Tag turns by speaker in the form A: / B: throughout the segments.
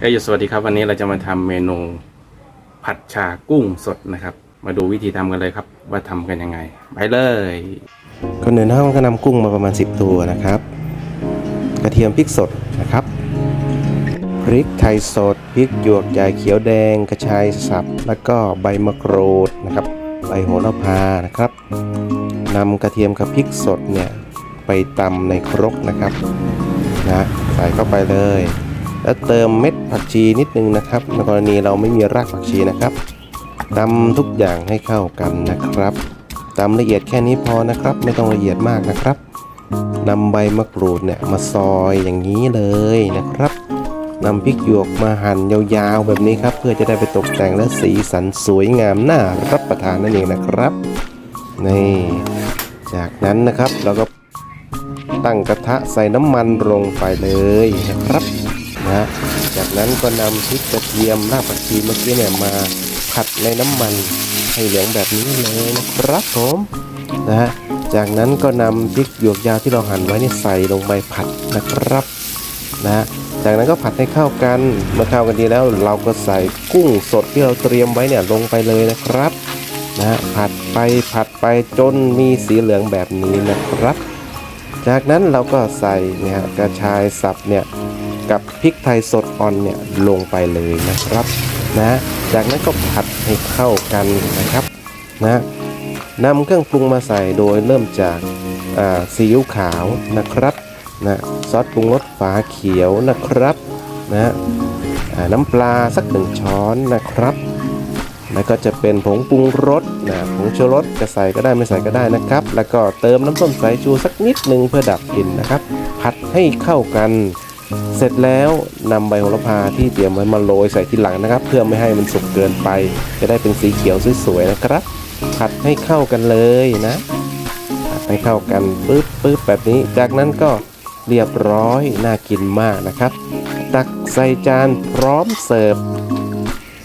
A: เอ้ยสวัสดีครับ วันนี้เราจะมาทำเมนูผัดชากุ้งสดนะครับ มาดูวิธีทำกันเลยครับ ว่าทำกันยังไง ไปเลย
B: คนอื่นห้องก็นำกุ้งมาประมาณ 10 ตัวนะครับ กระเทียมพริกสดนะครับพริกไทยสดพริกหยวกใหญ่เขียวแดงกระชายสับ แล้วก็ใบมะกรูดนะครับ ใบโหระพานะครับนำกระเทียมกับพริกสดเนี่ยไปตำในครกนะครับนะใส่เข้าไปเลย แล้วเติมเม็ดผักชีนิดนึงนะครับในกรณีเราไม่มีรากผักชีนะครับตำทุกอย่างให้เข้ากันนะครับตำละเอียดแค่นี้พอนะครับ ไม่ต้องละเอียดมากนะครับนำใบมะกรูดเนี่ยมาซอยอย่างนี้เลยนะครับนำพริกหยวกมาหั่นยาวๆแบบนี้ครับ เพื่อจะได้ไปตกแต่งและสีสันสวยงามน่ารับประทานนั่นเองนะครับนี่จากนั้นนะครับเราก็ตั้งกระทะใส่น้ำมันลงไปเลยนะครับ นะจากนั้นก็นำพริกกระเทียมรากผักชีเมื่อกี้เนี่ยมาผัดในน้ำมันให้เหลืองแบบนี้เลยนะครับผมนะฮะจากนั้นก็นำพริกหยวกยาวที่เราหั่นไว้นี่ใส่ลงไปผัดนะครับนะฮะจากนั้นก็ผัดให้เข้ากันเมื่อเข้ากันดีแล้วเราก็ใส่กุ้งสดที่เราเตรียมไว้เนี่ยลงไปเลยนะครับนะฮะผัดไปผัดไปจนมีสีเหลืองแบบนี้นะครับ จากนั้นเราก็ใส่เนี่ยกระชายสับเนี่ย กับพริกไทยสดอ่อนเนี่ยลงไปเลยนะครับนะจากนั้นก็ผัดให้เข้ากันนะครับนะนำเครื่องปรุงมาใส่โดยเริ่มจากซีอิ๊วขาวนะครับนะซอสปรุงรสฝาเขียวนะครับนะน้ำปลาสักหนึ่งช้อนนะครับ แล้วก็จะเป็นผงปรุงรสนะผงชูรสจะใส่ก็ได้ไม่ใส่ก็ได้นะครับ แล้วก็เติมน้ำส้มสายชูสักนิดหนึ่งเพื่อดับกลิ่นนะครับ ผัดให้เข้ากัน เสร็จแล้วนำใบโหระพาที่เตรียมไว้มาโรยใส่ที่หลังนะครับ เพื่อไม่ให้มันสุกเกินไป จะได้เป็นสีเขียวสวยๆนะครับ ผัดให้เข้ากันเลยนะผัดให้เข้ากันปึ๊บปึ๊บแบบนี้ จากนั้นก็เรียบร้อยน่ากินมากนะครับ ตักใส่จานพร้อมเสิร์ฟ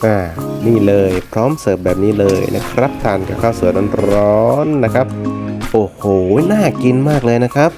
B: อ่านี่เลยพร้อมเสิร์ฟแบบนี้เลยนะครับทานกับข้าวสวยร้อนๆนะครับ โอ้โหน่ากินมากเลยนะครับ